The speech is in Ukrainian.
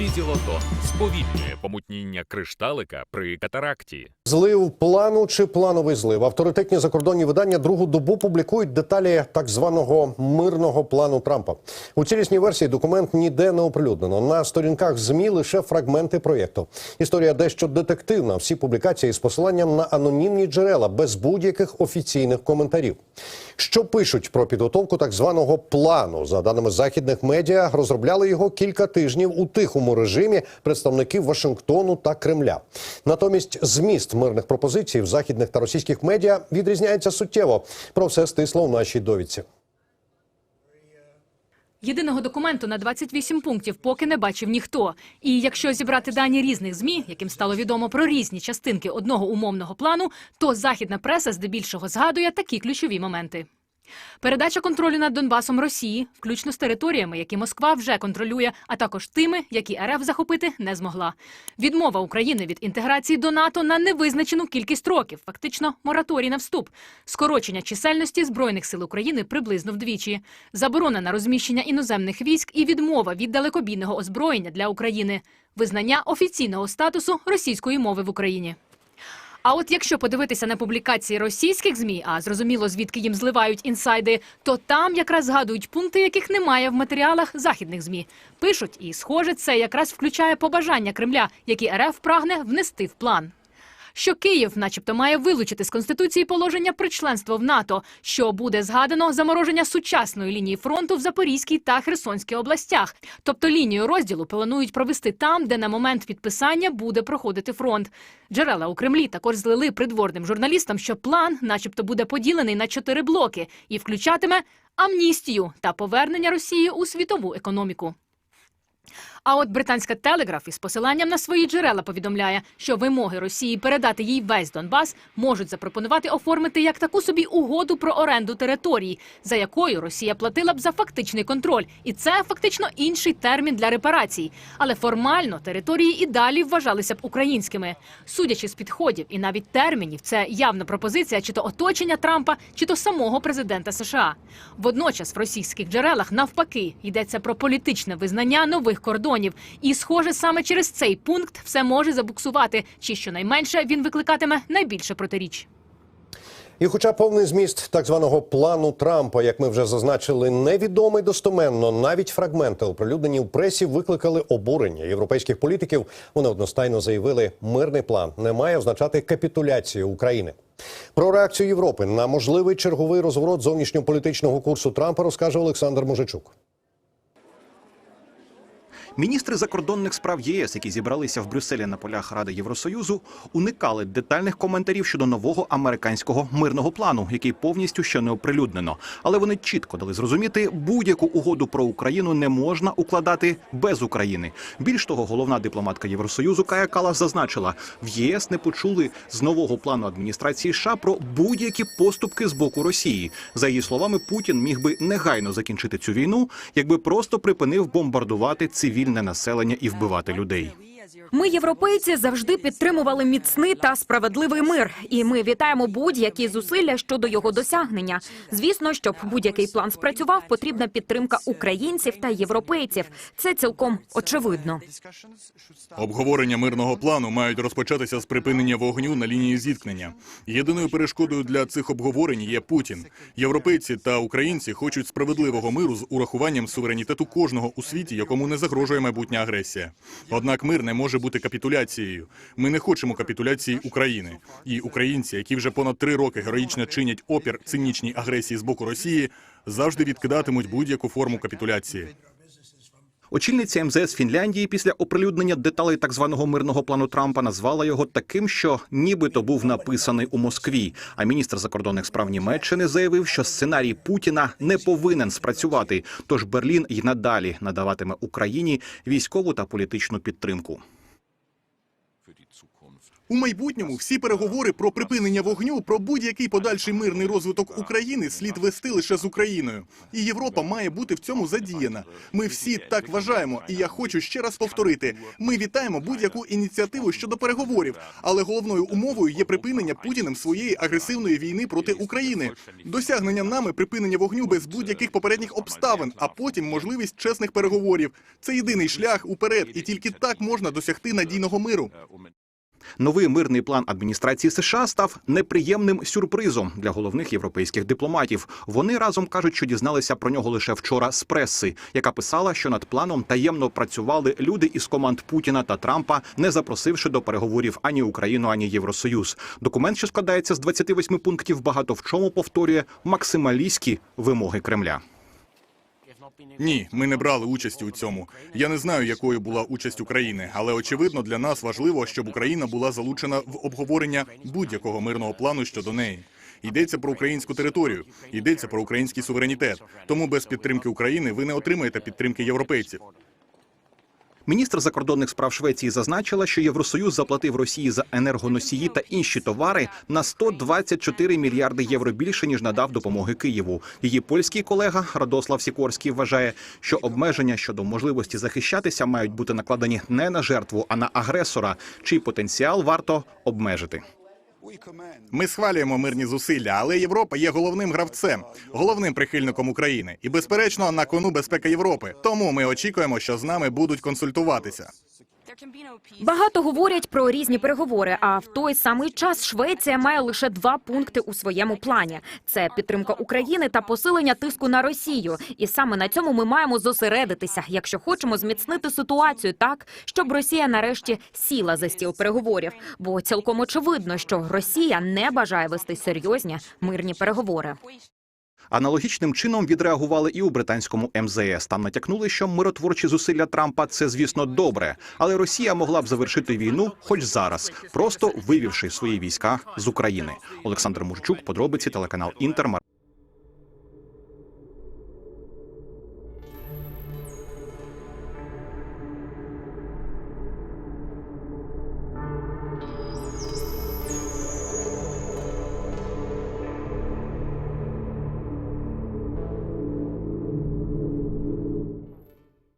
Візілото сповільнює помутніння кришталика при катаракті. Злив плану чи плановий злив. Авторитетні закордонні видання другу добу публікують деталі так званого мирного плану Трампа. У цілісній версії документ ніде не оприлюднено. На сторінках змі лише фрагменти проєкту. Історія дещо детективна. Всі публікації з посиланням на анонімні джерела без будь-яких офіційних коментарів. Що пишуть про підготовку так званого плану? За даними західних медіа, розробляли його кілька тижнів у тихому режимі представників Вашингтону та Кремля. Натомість зміст мирних пропозицій в західних та російських медіа відрізняється суттєво. Про все стисло в нашій довідці. Єдиного документу на 28 пунктів поки не бачив ніхто. І якщо зібрати дані різних змі, яким стало відомо про різні частинки одного умовного плану, то західна преса здебільшого згадує такі ключові моменти. Передача контролю над Донбасом Росії, включно з територіями, які Москва вже контролює, а також тими, які РФ захопити не змогла. Відмова України від інтеграції до НАТО на невизначену кількість років, фактично мораторій на вступ, скорочення чисельності збройних сил України приблизно вдвічі, заборона на розміщення іноземних військ і відмова від далекобійного озброєння для України, визнання офіційного статусу російської мови в Україні. А от якщо подивитися на публікації російських змі, а зрозуміло звідки їм зливають інсайди, то там якраз згадують пункти, яких немає в матеріалах західних змі. Пишуть, і схоже, це якраз включає побажання Кремля, які РФ прагне внести в план. Що Київ, начебто, має вилучити з конституції положення про членство в НАТО, що буде згадано замороження сучасної лінії фронту в Запорізькій та Херсонській областях. Тобто лінію розділу планують провести там, де на момент підписання буде проходити фронт. Джерела у Кремлі також злили придворним журналістам, що план, начебто, буде поділений на чотири блоки і включатиме амністію та повернення Росії у світову економіку. А от британська телеграф із посиланням на свої джерела повідомляє, що вимоги Росії передати їй весь Донбас можуть запропонувати оформити як таку собі угоду про оренду території, за якою Росія платила б за фактичний контроль, і це фактично інший термін для репарацій. Але формально території і далі вважалися б українськими. Судячи з підходів і навіть термінів, це явна пропозиція чи то оточення Трампа, чи то самого президента США. Водночас в російських джерелах навпаки йдеться про політичне визнання нових кордонів. І, схоже, саме через цей пункт все може забуксувати, чи щонайменше він викликатиме найбільше протиріч. І, хоча повний зміст так званого плану Трампа, як ми вже зазначили, невідомий достоменно, навіть фрагменти, оприлюднені в пресі, викликали обурення європейських політиків. Вони одностайно заявили, мирний план не має означати капітуляцію України. Про реакцію Європи на можливий черговий розворот зовнішньополітичного курсу Трампа розкаже Олександр Мужичук. Міністри закордонних справ ЄС, які зібралися в Брюсселі на полях Ради Євросоюзу, уникали детальних коментарів щодо нового американського мирного плану, який повністю ще не оприлюднено. Але вони чітко дали зрозуміти, будь-яку угоду про Україну не можна укладати без України. Більш того, головна дипломатка Євросоюзу Кая Калас зазначила, в ЄС не почули з нового плану адміністрації США про будь-які поступки з боку Росії. За її словами, Путін міг би негайно закінчити цю війну, якби просто припинив бомбардувати цивільне населення і вбивати людей. Ми, європейці, завжди підтримували міцний та справедливий мир, і ми вітаємо будь-які зусилля щодо його досягнення. Звісно, щоб будь-який план спрацював, потрібна підтримка українців та європейців. Це цілком очевидно. Обговорення мирного плану мають розпочатися з припинення вогню на лінії зіткнення. Єдиною перешкодою для цих обговорень є Путін. Європейці та українці хочуть справедливого миру з урахуванням суверенітету кожного у світі, якому не загрожує майбутня агресія. Однак мир не може бути капітуляцією. Ми не хочемо капітуляції України. І українці, які вже понад три роки героїчно чинять опір цинічній агресії з боку Росії, завжди відкидатимуть будь-яку форму капітуляції. Очільниця МЗС Фінляндії після оприлюднення деталей так званого мирного плану Трампа назвала його таким, що нібито був написаний у Москві. А міністр закордонних справ Німеччини заявив, що сценарій Путіна не повинен спрацювати. Тож Берлін й надалі надаватиме Україні військову та політичну підтримку. У майбутньому всі переговори про припинення вогню, про будь-який подальший мирний розвиток України слід вести лише з Україною. І Європа має бути в цьому задіяна. Ми всі так вважаємо, і я хочу ще раз повторити: ми вітаємо будь-яку ініціативу щодо переговорів, але головною умовою є припинення Путіним своєї агресивної війни проти України, досягнення нами припинення вогню без будь-яких попередніх обставин, а потім можливість чесних переговорів. Це єдиний шлях уперед, і тільки так можна досягти надійного миру. Новий мирний план адміністрації США став неприємним сюрпризом для головних європейських дипломатів. Вони разом кажуть, що дізналися про нього лише вчора з преси, яка писала, що над планом таємно працювали люди із команд Путіна та Трампа, не запросивши до переговорів ані Україну, ані Євросоюз. Документ, що складається з 28 пунктів, багато в чому повторює максималістські вимоги Кремля. Ні, ми не брали участі у цьому. Я не знаю, якою була участь України, але очевидно для нас важливо, щоб Україна була залучена в обговорення будь-якого мирного плану щодо неї. Йдеться про українську територію, йдеться про український суверенітет. Тому без підтримки України ви не отримаєте підтримки європейців. Міністр закордонних справ Швеції зазначила, що Євросоюз заплатив Росії за енергоносії та інші товари на 124 мільярди євро більше ніж надав допомоги Києву. Її польський колега Радослав Сікорський вважає, що обмеження щодо можливості захищатися мають бути накладені не на жертву, а на агресора, чий потенціал варто обмежити. Ми схвалюємо мирні зусилля, але Європа є головним гравцем, головним прихильником України, і безперечно на кону безпека Європи. Тому ми очікуємо, що з нами будуть консультуватися. Багато говорять про різні переговори. А в той самий час Швеція має лише два пункти у своєму плані: це підтримка України та посилення тиску на Росію. І саме на цьому ми маємо зосередитися, якщо хочемо зміцнити ситуацію так, щоб Росія нарешті сіла за стіл переговорів. Бо цілком очевидно, що Росія не бажає вести серйозні мирні переговори. Аналогічним чином відреагували і у британському МЗС. Там натякнули, що миротворчі зусилля Трампа це, звісно, добре, але Росія могла б завершити війну хоч зараз, просто вивівши свої війська з України. Олександр Мурчук, подробиці телеканал Інтер.